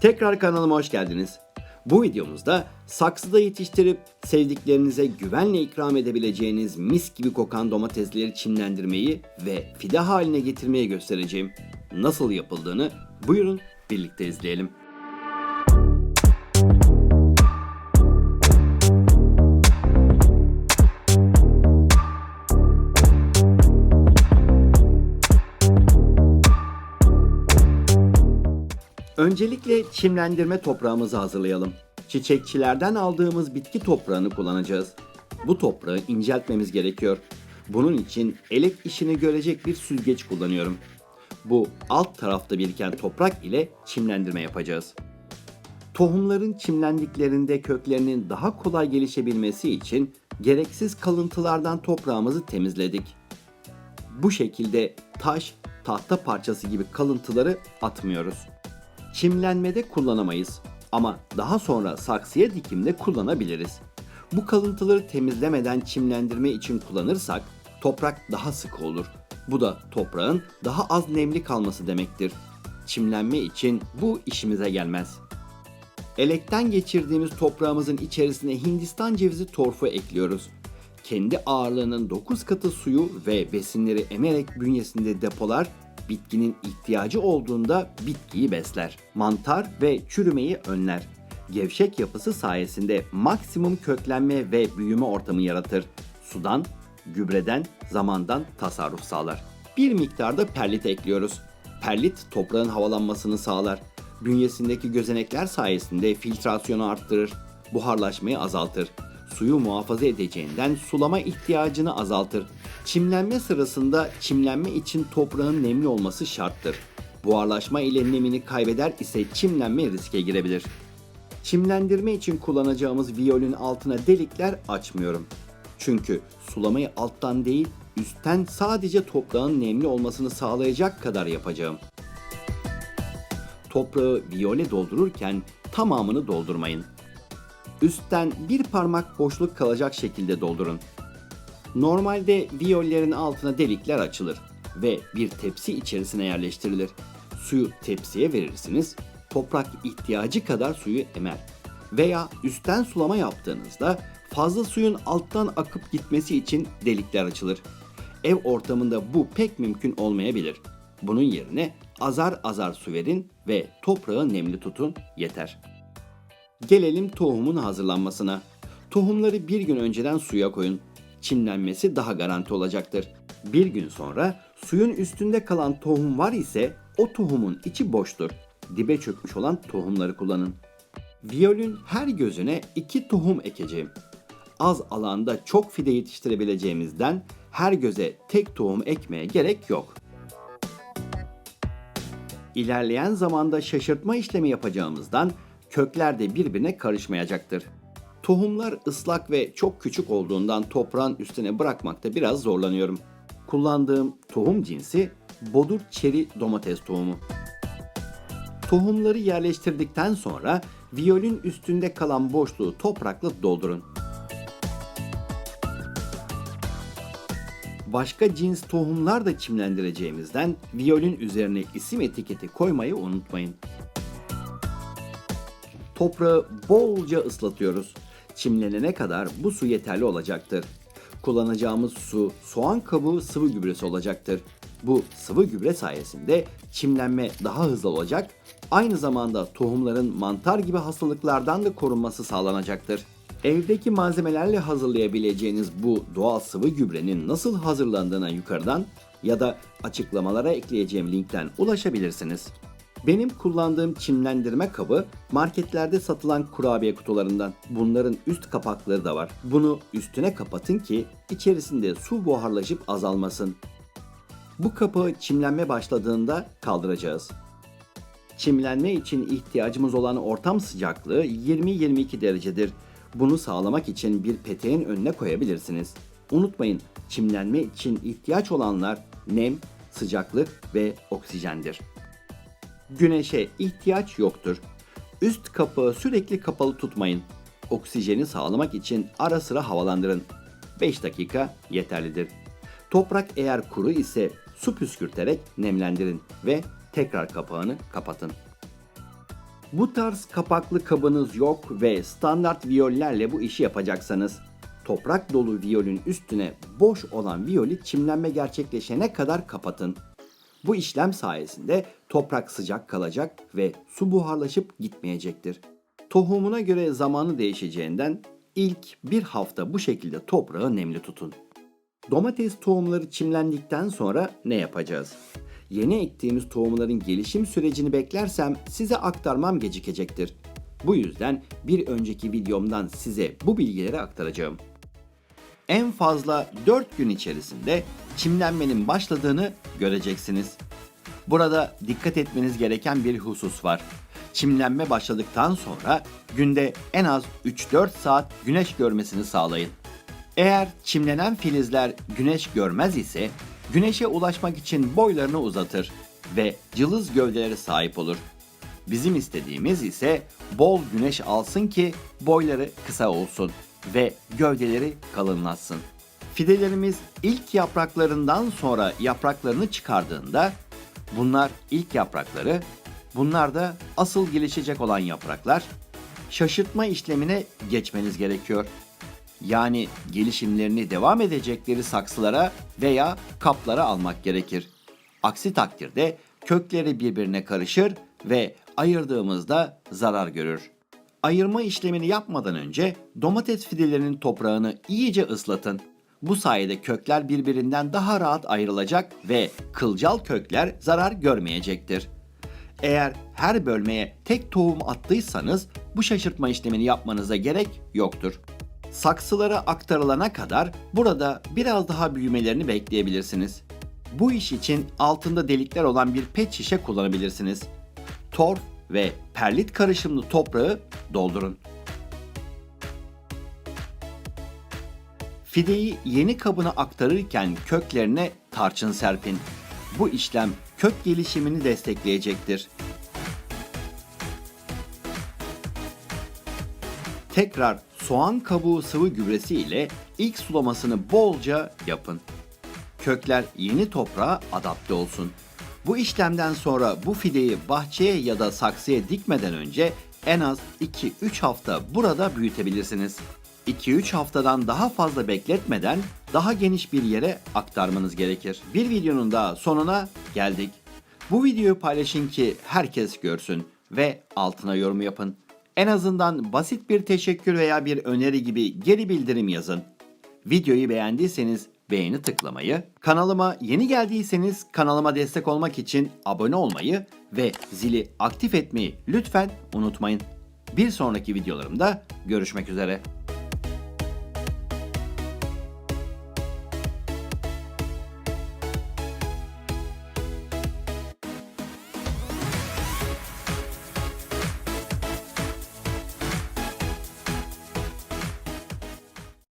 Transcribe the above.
Tekrar kanalıma hoş geldiniz. Bu videomuzda saksıda yetiştirip sevdiklerinize güvenle ikram edebileceğiniz mis gibi kokan domatesleri çimlendirmeyi ve fide haline getirmeyi göstereceğim. Nasıl yapıldığını buyurun birlikte izleyelim. Öncelikle çimlendirme toprağımızı hazırlayalım. Çiçekçilerden aldığımız bitki toprağını kullanacağız. Bu toprağı inceltmemiz gerekiyor. Bunun için elek işini görecek bir süzgeç kullanıyorum. Bu alt tarafta biriken toprak ile çimlendirme yapacağız. Tohumların çimlendiklerinde köklerinin daha kolay gelişebilmesi için gereksiz kalıntılardan toprağımızı temizledik. Bu şekilde taş, tahta parçası gibi kalıntıları atmıyoruz. Çimlenmede kullanamayız ama daha sonra saksıya dikimde kullanabiliriz. Bu kalıntıları temizlemeden çimlendirme için kullanırsak toprak daha sıkı olur. Bu da toprağın daha az nemli kalması demektir. Çimlenme için bu işimize gelmez. Elekten geçirdiğimiz toprağımızın içerisine Hindistan cevizi torfu ekliyoruz. Kendi ağırlığının 9 katı suyu ve besinleri emerek bünyesinde depolar, bitkinin ihtiyacı olduğunda bitkiyi besler. Mantar ve çürümeyi önler. Gevşek yapısı sayesinde maksimum köklenme ve büyüme ortamı yaratır. Sudan, gübreden, zamandan tasarruf sağlar. Bir miktarda perlit ekliyoruz. Perlit toprağın havalanmasını sağlar. Bünyesindeki gözenekler sayesinde filtrasyonu arttırır, buharlaşmayı azaltır. Suyu muhafaza edeceğinden sulama ihtiyacını azaltır. Çimlenme sırasında çimlenme için toprağın nemli olması şarttır. Buharlaşma ile nemini kaybeder ise çimlenme riske girebilir. Çimlendirme için kullanacağımız viyolün altına delikler açmıyorum. Çünkü sulamayı alttan değil, üstten sadece toprağın nemli olmasını sağlayacak kadar yapacağım. Toprağı viyole doldururken tamamını doldurmayın. Üstten bir parmak boşluk kalacak şekilde doldurun. Normalde viyollerin altına delikler açılır ve bir tepsi içerisine yerleştirilir. Suyu tepsiye verirsiniz, toprak ihtiyacı kadar suyu emer. Veya üstten sulama yaptığınızda fazla suyun alttan akıp gitmesi için delikler açılır. Ev ortamında bu pek mümkün olmayabilir. Bunun yerine azar azar su verin ve toprağı nemli tutun yeter. Gelelim tohumun hazırlanmasına. Tohumları bir gün önceden suya koyun. Çimlenmesi daha garanti olacaktır. Bir gün sonra suyun üstünde kalan tohum var ise o tohumun içi boştur. Dibe çökmüş olan tohumları kullanın. Viyolün her gözüne iki tohum ekeceğim. Az alanda çok fide yetiştirebileceğimizden her göze tek tohum ekmeye gerek yok. İlerleyen zamanda şaşırtma işlemi yapacağımızdan kökler de birbirine karışmayacaktır. Tohumlar ıslak ve çok küçük olduğundan toprağın üstüne bırakmakta biraz zorlanıyorum. Kullandığım tohum cinsi bodur çeri domates tohumu. Tohumları yerleştirdikten sonra viyolün üstünde kalan boşluğu toprakla doldurun. Başka cins tohumlar da çimlendireceğimizden viyolün üzerine isim etiketi koymayı unutmayın. Toprağı bolca ıslatıyoruz. Çimlenene kadar bu su yeterli olacaktır. Kullanacağımız su soğan kabuğu sıvı gübresi olacaktır. Bu sıvı gübre sayesinde çimlenme daha hızlı olacak, aynı zamanda tohumların mantar gibi hastalıklardan da korunması sağlanacaktır. Evdeki malzemelerle hazırlayabileceğiniz bu doğal sıvı gübrenin nasıl hazırlandığına yukarıdan ya da açıklamalara ekleyeceğim linkten ulaşabilirsiniz. Benim kullandığım çimlendirme kabı marketlerde satılan kurabiye kutularından. Bunların üst kapakları da var. Bunu üstüne kapatın ki içerisinde su buharlaşıp azalmasın. Bu kapağı çimlenme başladığında kaldıracağız. Çimlenme için ihtiyacımız olan ortam sıcaklığı 20-22 derecedir. Bunu sağlamak için bir peteğin önüne koyabilirsiniz. Unutmayın, çimlenme için ihtiyaç olanlar nem, sıcaklık ve oksijendir. Güneşe ihtiyaç yoktur. Üst kapağı sürekli kapalı tutmayın. Oksijeni sağlamak için ara sıra havalandırın. 5 dakika yeterlidir. Toprak eğer kuru ise su püskürterek nemlendirin ve tekrar kapağını kapatın. Bu tarz kapaklı kabınız yok ve standart viyollerle bu işi yapacaksanız toprak dolu viyolün üstüne boş olan viyoli çimlenme gerçekleşene kadar kapatın. Bu işlem sayesinde toprak sıcak kalacak ve su buharlaşıp gitmeyecektir. Tohumuna göre zamanı değişeceğinden ilk bir hafta bu şekilde toprağı nemli tutun. Domates tohumları çimlendikten sonra ne yapacağız? Yeni ektiğimiz tohumların gelişim sürecini beklersem size aktarmam gecikecektir. Bu yüzden bir önceki videomdan size bu bilgileri aktaracağım. En fazla 4 gün içerisinde çimlenmenin başladığını göreceksiniz. Burada dikkat etmeniz gereken bir husus var. Çimlenme başladıktan sonra günde en az 3-4 saat güneş görmesini sağlayın. Eğer çimlenen filizler güneş görmez ise güneşe ulaşmak için boylarını uzatır ve cılız gövdelere sahip olur. Bizim istediğimiz ise bol güneş alsın ki boyları kısa olsun ve gövdeleri kalınlaşsın. Fidelerimiz ilk yapraklarından sonra yapraklarını çıkardığında bunlar ilk yaprakları, bunlar da asıl gelişecek olan yapraklar. Şaşırtma işlemine geçmeniz gerekiyor. Yani gelişimlerini devam edecekleri saksılara veya kaplara almak gerekir. Aksi takdirde kökleri birbirine karışır ve ayırdığımızda zarar görür. Ayırma işlemini yapmadan önce domates fidelerinin toprağını iyice ıslatın. Bu sayede kökler birbirinden daha rahat ayrılacak ve kılcal kökler zarar görmeyecektir. Eğer her bölmeye tek tohum attıysanız bu şaşırtma işlemini yapmanıza gerek yoktur. Saksılara aktarılana kadar burada biraz daha büyümelerini bekleyebilirsiniz. Bu iş için altında delikler olan bir pet şişe kullanabilirsiniz. Torf ve perlit karışımlı toprağı doldurun. Fideyi yeni kabına aktarırken köklerine tarçın serpin. Bu işlem kök gelişimini destekleyecektir. Tekrar soğan kabuğu sıvı gübresi ile ilk sulamasını bolca yapın. Kökler yeni toprağa adapte olsun. Bu işlemden sonra bu fideyi bahçeye ya da saksıya dikmeden önce en az 2-3 hafta burada büyütebilirsiniz. 2-3 haftadan daha fazla bekletmeden daha geniş bir yere aktarmanız gerekir. Bir videonun daha sonuna geldik. Bu videoyu paylaşın ki herkes görsün ve altına yorum yapın. En azından basit bir teşekkür veya bir öneri gibi geri bildirim yazın. Videoyu beğendiyseniz beğeni tıklamayı, kanalıma yeni geldiyseniz kanalıma destek olmak için abone olmayı ve zili aktif etmeyi lütfen unutmayın. Bir sonraki videolarımda görüşmek üzere.